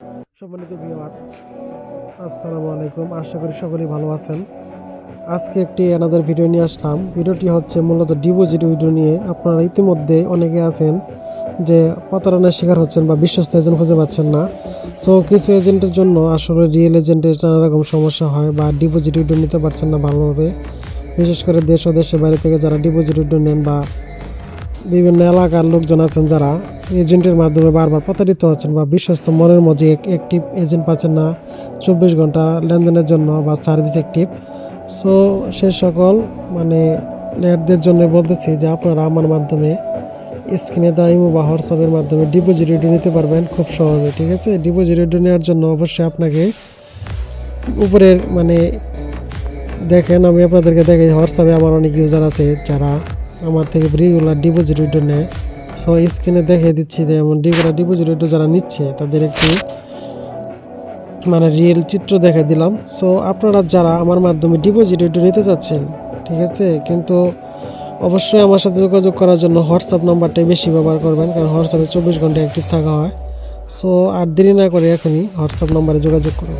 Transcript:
সম্মানিত ভিউয়ার্স আসসালামু আলাইকুম। আশা করি সকলেই ভালো আছেন। আজকে একটি এনাদের ভিডিও নিয়ে আসলাম। ভিডিওটি হচ্ছে মূলত ডিপোজিট ভিডিও নিয়ে। আপনারা ইতিমধ্যে অনেকে আছেন যে প্রতারণার শিকার হচ্ছেন বা বিশ্বস্ত এজেন্ট খুঁজে পাচ্ছেন না। সো কিছু এজেন্টের জন্য আসলে রিয়েল এজেন্টের নানা রকম সমস্যা হয় বা ডিপোজিট উইড্রো নিতে পারছেন না ভালোভাবে। বিশেষ করে দেশ ও দেশের বাইরে থেকে যারা ডিপোজিট উইড্রো নেন বা বিভিন্ন এলাকার লোকজন আছেন যারা এজেন্টের মাধ্যমে বারবার প্রতারিত হচ্ছেন বা বিশ্বস্ত মনের মধ্যে অ্যাক্টিভ এজেন্ট পাচ্ছেন না, চব্বিশ ঘণ্টা লেনদেনের জন্য বা সার্ভিস অ্যাক্টিভ সো সে সকল মানে নেটদের জন্য বলতেছি যে আপনারা আমার মাধ্যমে স্ক্রিনে দেওয়া বা হোয়াটসঅ্যাপের মাধ্যমে ডিপোজিট রেডিও নিতে পারবেন খুব সহজে, ঠিক আছে? ডিপোজিট রেডিও নেওয়ার জন্য অবশ্যই আপনাকে উপরের মানে দেখেন, আমি আপনাদেরকে দেখাই হোয়াটসঅ্যাপে আমার অনেক ইউজার আছে যারা আমার থেকে রেগুলার ডিপোজিট উইড্রো নেয়। সো স্ক্রিনে দেখে দিচ্ছি যে এমন রেগুলার ডিপোজিট উইড্রো যারা নিচ্ছে, তাদের একটি মানে রিয়েল চিত্র দেখে দিলাম। সো আপনারা যারা আমার মাধ্যমে ডিপোজিট উইড্রো নিতে চাচ্ছেন, ঠিক আছে? কিন্তু অবশ্যই আমার সাথে যোগাযোগ করার জন্য হোয়াটসঅ্যাপ নাম্বারটাই বেশি ব্যবহার করবেন, কারণ হোয়াটসঅ্যাপে চব্বিশ ঘণ্টা অ্যাক্টিভ থাকা হয়। সো আর দেরি না করে এখনই হোয়াটসঅ্যাপ নাম্বারে যোগাযোগ করুন।